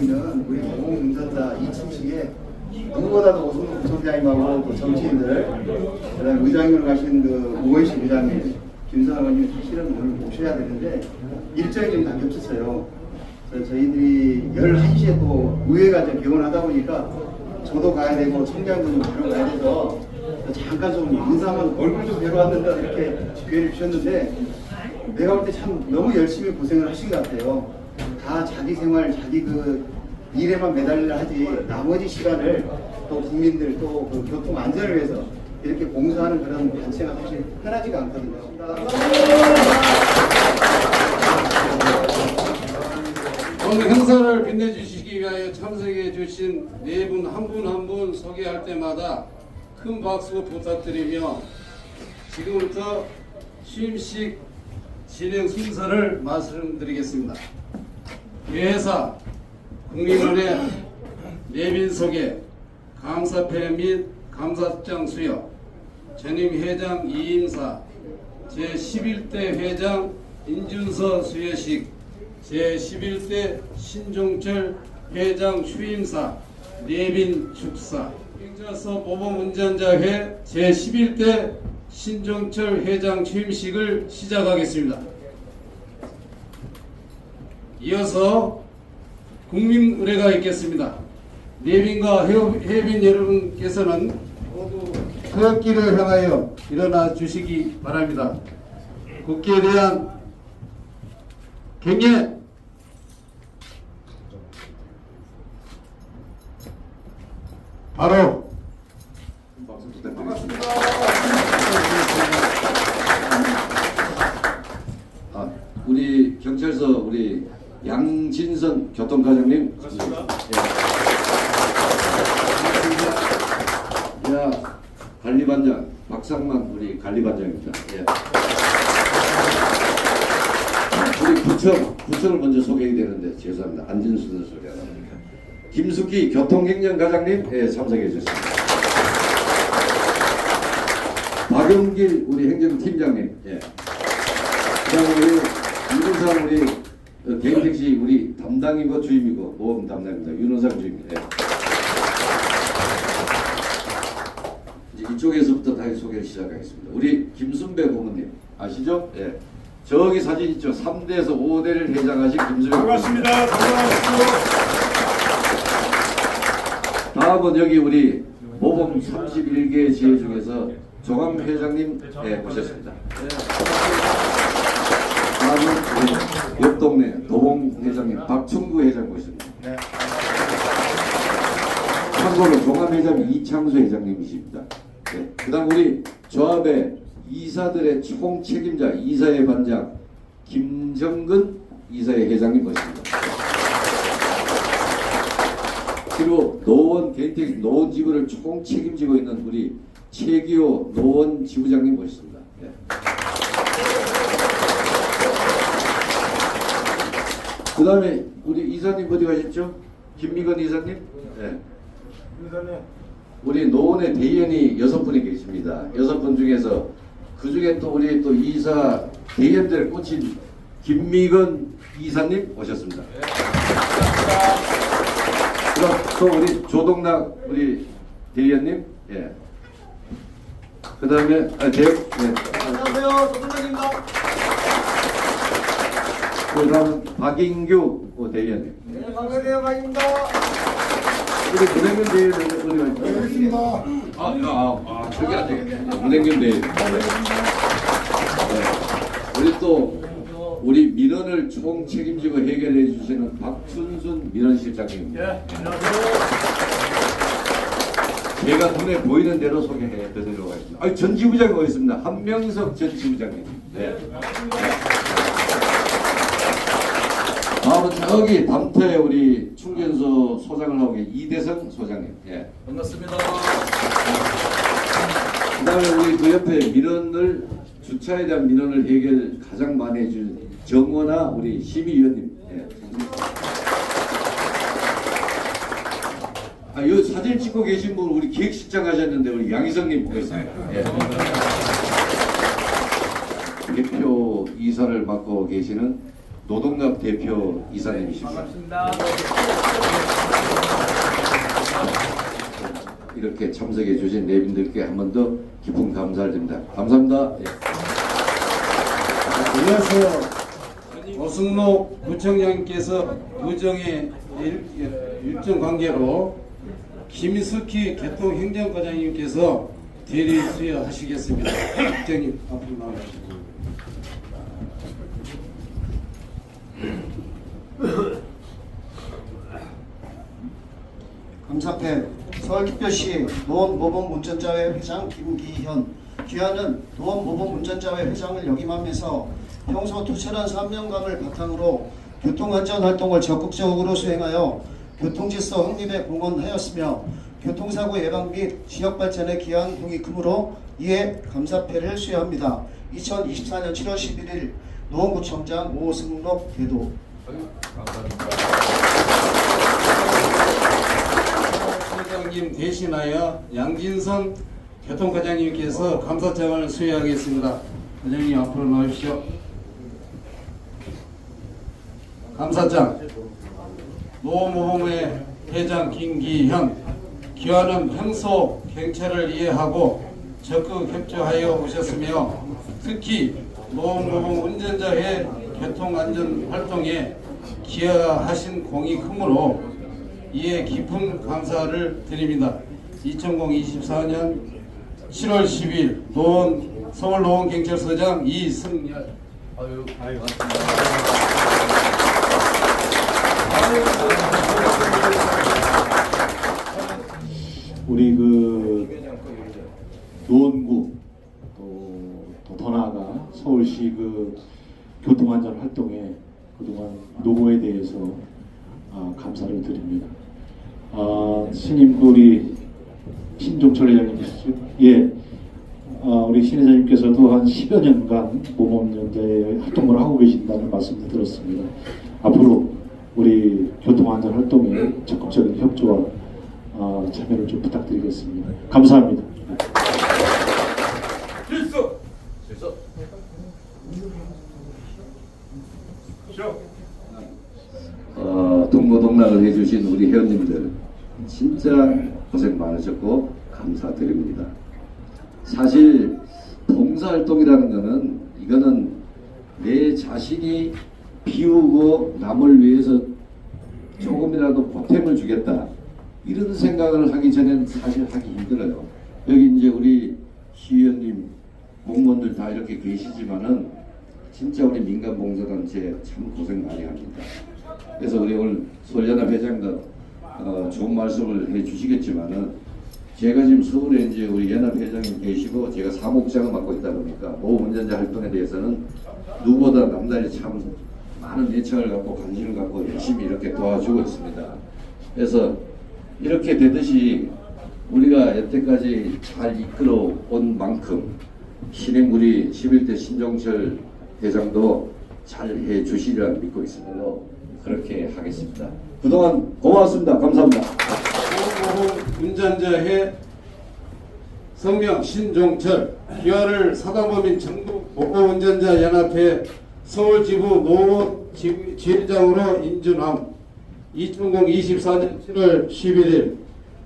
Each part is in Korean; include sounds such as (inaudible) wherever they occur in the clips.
있는 우리 공공운전자 2층씩에 누구보다도 오승훈 부총장님하고 그 정치인들, 그다음 의장님을 가신 그 우원식 의장님, 김선호 의원님 사실은 오늘 모셔야 되는데 일정이 좀다 겹쳤어요. 그래서 저희들이 11시에 또 의회가 이제 개원하다 보니까 저도 가야 되고 총장도 좀 뵈러 가야 돼서 잠깐 좀 인사만 얼굴 좀 뵈러 왔는데 이렇게 기회를 주셨는데 내가 볼 때 참 너무 열심히 고생을 하신 것 같아요. 다 자기 생활, 자기 그 일에만 매달려 하지 나머지 시간을 또 국민들 또 그 교통 안전을 위해서 이렇게 봉사하는 그런 단체가 사실 흔하지가 않거든요. 오늘 행사를 빛내주시기 위하여 참석해 주신 네 분 한 분 한 분 소개할 때마다 큰 박수 부탁드리며 지금부터 취임식 진행 순서를 말씀드리겠습니다. 회사 국민원의 내빈 소개, 감사패 및 감사장 수여, 전임 회장 이인사, 제11대 회장 인준서 수여식, 제11대 신종철 회장 취임사, 내빈 축사, 행자서 모범운전자회 제11대 신종철 회장 취임식을 시작하겠습니다. 이어서 국민 의례가 있겠습니다. 내빈과 해빈, 여러분께서는 모두 태극기를 향하여 일어나 주시기 바랍니다. 국기에 대한 경례 바로 부탁드리겠습니다. 아, 우리 경찰서 우리 양진선 교통과장님. 예. 야 관리반장 박상만 우리 관리반장입니다. 예. 우리 구청 구청을 먼저 소개해야 되는데 죄송합니다. 안진수를 소개하다 보니까 김숙기 교통행정과장님 예, 참석해 주셨습니다. 박용길 우리 행정팀장님 예. 그다음 우리 윤호상 우리 어, 개인 택시 우리 담당이고 주임이고 보험 담당입니다. 윤호상 주임입니다. 예. 이제 이쪽에서부터 다시 소개를 시작하겠습니다. 우리 김순배 고모님 아시죠? 예. 저기 사진 있죠. 3대에서 5대를 회장하신 김순배 반갑습니다. 반갑습니다. 다음은 여기 우리 모범 31개 지회 중에서 조감 회장님 예, 모셨습니다. 다 우리 옆 동네 도봉 회장님 박충구 회장 모십니다. 참고로 종합 회장 이창수 회장님이십니다. 네. 그 다음 우리 조합의 이사들의 총 책임자 이사의 반장 김정근 이사의 회장님 모십니다. 그리고 노원 개인택시 노원 지부를 총 책임지고 있는 우리 최기호 노원 지부장님 모셨습니다. 예. 그 다음에 우리 이사님 어디 가셨죠? 김미건 이사님? 예. 우리 노원의 대의원이 여섯 분이 계십니다. 여섯 분 중에서 그 중에 또 우리 또 이사 대의원들 꽂힌 김미건 이사님 오셨습니다. 그럼 또 우리 조동락 우리 대의원님, 예. 그 다음에 아, 대, 예. 안녕하세요. 조동관입니다. 그 다음 박인규 어, 대의원님. 네, 반갑습니다. 반갑습니다. 우리 문행균 대의원님 어디 가있죠? 반갑습니다. 아, 아, 아, 저기 안 되겠네. 문행균 대의원. 네. 우리 또 우리 민원을 총 책임지고 해결해 주시는 박춘순 민원실장님입니다. 예, 안녕하세요. 제가 눈에 보이는 대로 소개해 드리도록 하겠습니다. 아, 전 지부장이 어디 있습니다. 한명석 전 지부장님. 네. 다음은 저기 담태 우리 충전소 소장을 하고 계신 이대성 소장님. 예. 반갑습니다. 그 다음에 우리 그 옆에 민원을 주차에 대한 민원을 해결 가장 많이 해준 정원아 우리 심의위원님. 예. 아, 이 사진 찍고 계신 분 우리 기획실장 하셨는데 우리 양희성님 보겠습니다. 예. 대표 이사를 맡고 계시는 노동갑 대표 이사님이십니다. 이렇게 참석해 주신 내빈들께 한 번 더 깊은 감사를 드립니다. 감사합니다. 예. 이어서 오승록 구청장님께서 의정의 일, 일정 관계로 김숙희 교통행정과장님께서 대리 수여하시겠습니다. 국장님 앞으로 나와주시고. 감사패 서울특별시 노원모범 운전자회 회장 김기현. 귀하는 노원모범 운전자회 회장을 역임하면서 평소 투철한 사명감을 바탕으로 교통안전 활동을 적극적으로 수행하여 교통질서 확립에 공헌하였으며 교통사고 예방 및 지역 발전에 기여한 공이 크므로 이에 감사패를 수여합니다. 2024년 7월 11일 노원구청장 오승록 대도. 회 장님 대신하여 양진선 교통과장님께서 감사장을 수여하겠습니다. 과장님 앞으로 나오십시오. 감사장 노모범의 회장 김기현 기와는 평소 경찰을 이해하고 적극 협조하여 오셨으며 특히 노모범 운전자회 교통안전 활동에 기여하신 공이 크므로 이에 깊은 감사를 드립니다. 2024년 7월 10일 노원 서울 노원 경찰서장 이승열 우리 그 노원구 또, 또더 나아가 서울시 그 교통안전 활동에 그동안 노고에 대해서 아, 감사를 드립니다. 아, 신임 우리 신종철 회장님께서 예, 아, 우리 신 회장님께서도 한 10여 년간 모범연대에 활동을 하고 계신다는 말씀도 들었습니다. 앞으로 우리 교통안전 활동에 적극적인 협조와 어, 참여를 좀 부탁드리겠습니다. 감사합니다. 어, 동고동락을 해주신 우리 회원님들 진짜 고생 많으셨고 감사드립니다. 사실 봉사활동이라는 거는 이거는 내 자신이 비우고 남을 위해서 조금이라도 보탬을 주겠다 이런 생각을 하기 전에는 사실 하기 힘들어요. 여기 이제 우리 시의원님 공무원들 다 이렇게 계시지만은 진짜 우리 민간 봉사단체 참 고생 많이 합니다. 그래서 우리 오늘 솔연합 회장도 어, 좋은 말씀을 해주시겠지만은 제가 지금 서울에 이제 우리 연합 회장님 계시고 제가 사무국장을 맡고 있다 보니까 보호 운전자 활동에 대해서는 누구보다 남달리 참 많은 애착을 갖고 관심을 갖고 열심히 이렇게 도와주고 있습니다. 그래서 이렇게 되듯이 우리가 여태까지 잘 이끌어 온 만큼 신행 우리 11대 신종철 회장도 잘 해주시리라 믿고 있습니다. 그렇게 하겠습니다. 그동안 고맙습니다. 감사합니다. 운전자회 성명 신종철 기아를 사단법인 전국 보호운전자 연합회 서울지부 노원 지- 지회장으로 인준함 2024년 7월 11일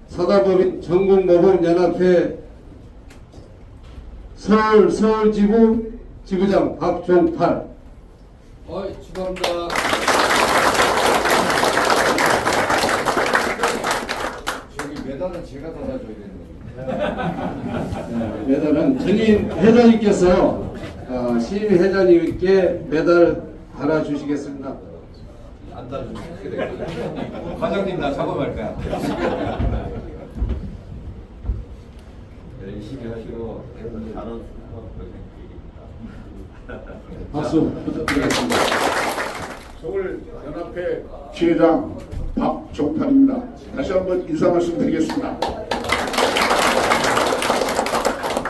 사단법인 전국보호연합회 서울 서울지부 지부장 박종팔 어이, 축하합니다. 저기 메달은 제가 달아줘야 되는 메달은 전임 회장님께서 어, 신임 회장님께 메달 달아주시겠습니다. 안 달아주면 어떻게 될까요? 과장님 나 작업할 거야. 열심히 하시고 박수 부탁드리겠습니다. 서울 연합회 지회장 박종팔입니다. 다시 한번 인사 말씀드리겠습니다.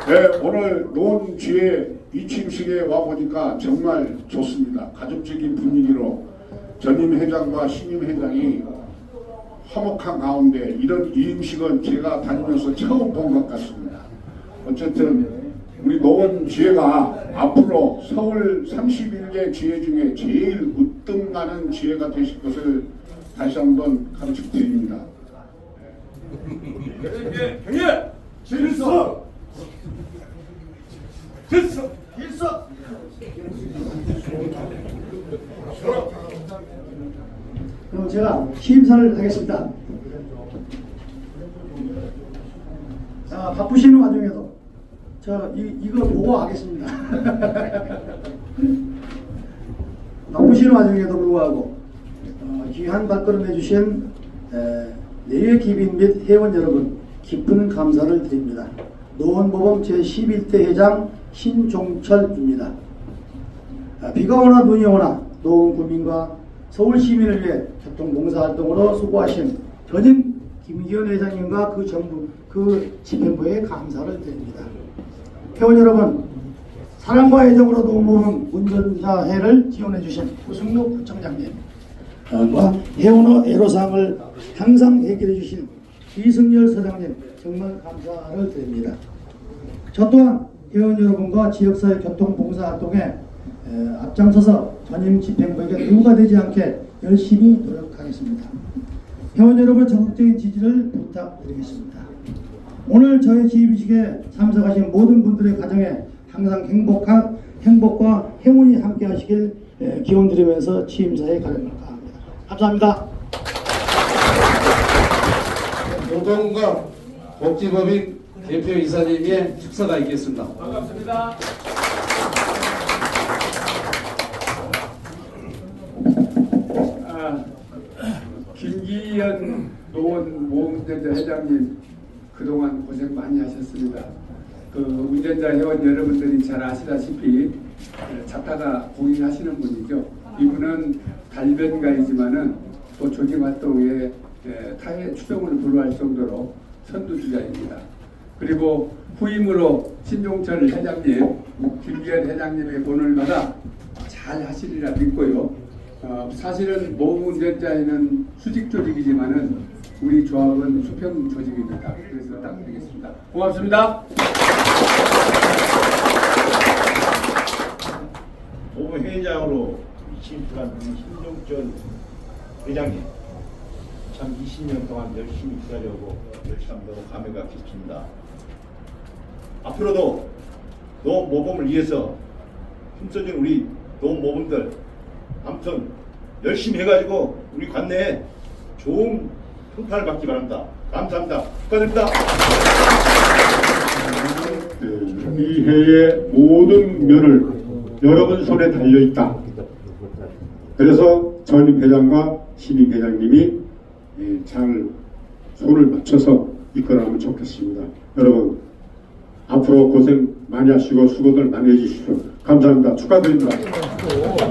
네, 오늘 노원지회 이침식에 와보니까 정말 좋습니다. 가족적인 분위기로 전임 회장과 신임 회장이 화목한 가운데 이런 이임식은 제가 다니면서 처음 본 것 같습니다. 어쨌든 우리 노원 지회가 앞으로 서울 31개 지회 중에 제일 우- 으뜸나는 지혜가 되실 것을 다시 한번 가르쳐 드립니다. 형님! 질서! 질서! 일석 그럼 제가 시임사를 하겠습니다. 자, 바쁘시는 와중에도 저 이, 이거 보고 하겠습니다. (laughs) 바쁘시는 와중에도 불구하고 어, 귀한 발걸음 해 주신 에, 내외 기빈 및 회원 여러분 깊은 감사를 드립니다. 노원모범 제11대 회장 신종철입니다. 아, 비가 오나 눈이 오나 노원 구민과 서울 시민을 위해 교통봉사활동으로 수고하신 전임 김기현 회장님과 그 정부 그 집행부에 감사를 드립니다. 회원 여러분, 사랑과 애정으로 노무원 운전자회를 지원해 주신 우승록 부청장님 과 회원의 애로사항을 항상 해결해 주신 이승열 서장님 정말 감사를 드립니다. 저 또한 회원 여러분과 지역사회 교통봉사 활동에 에, 앞장서서 전임 집행부에게 누가 되지 않게 열심히 노력하겠습니다. 회원 여러분 적극적인 지지를 부탁드리겠습니다. 오늘 저희 지휘식에 참석하신 모든 분들의 가정에 항상 행복한 행복과 행운이 함께 하시길 에, 기원 드리면서 취임사에 가려할까 합니다. 감사합니다. 노동과 복지법인 대표 이사님의 축사가 있겠습니다. 반갑습니다. 아, 김기현 노원 모운전자 회장님 그동안 고생 많이 하셨습니다. 그 운전자 회원 여러분들이 잘 아시다시피 에, 작가가 공인하시는 분이죠. 이분은 달변가이지만은 또 조직 활동에 에, 타의 추종을 불허할 정도로 선두주자입니다. 그리고 후임으로 신종철 회장님, 김기현 회장님의 본을 받아 잘 하시리라 믿고요. 어, 사실은 모운전자에는 수직 조직이지만은 우리 조합은 수평 조직입니다. 그래서 부탁드리겠습니다. 고맙습니다. 노무 회장으로 취임한 신종철 회장님 참 20년 동안 열심히 기다려오고 참 너무 감회가 깊습니다. 앞으로도 노무 모범을 위해서 힘써준 우리 노무 모범들 아무튼 열심히 해가지고 우리 관내에 좋은 평판을 받기 바랍니다. 감사합니다. 축하드립니다. 네, 이 해의 모든 면을 여러분 손에 달려 있다. 그래서 전임 회장과 신임 회장님이 예, 잘 손을 맞춰서 이끌어가면 좋겠습니다. 여러분 앞으로 고생 많이 하시고 수고들 많이 해주십시오. 감사합니다. 축하드립니다.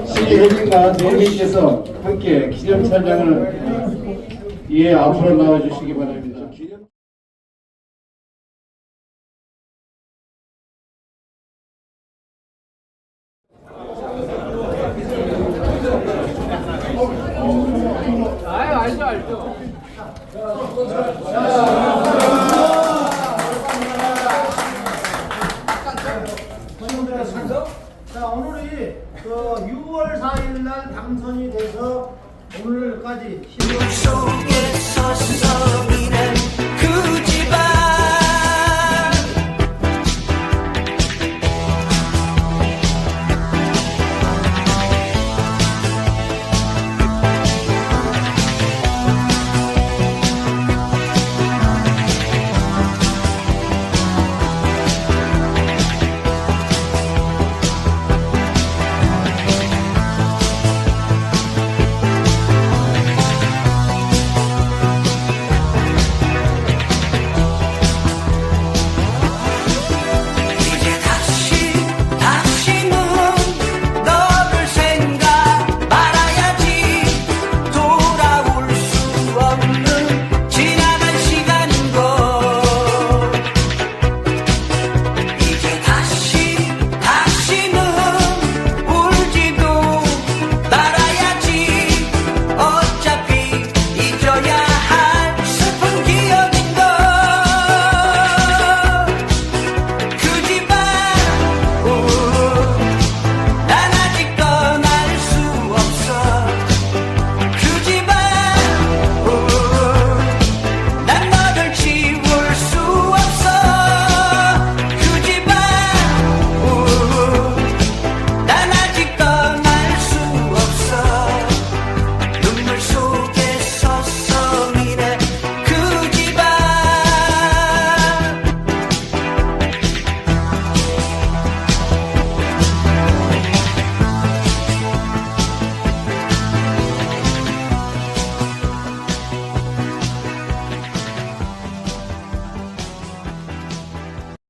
시혜진과 내님께서 함께 기념 촬영을 예 앞으로 나와주시기 바랍니다.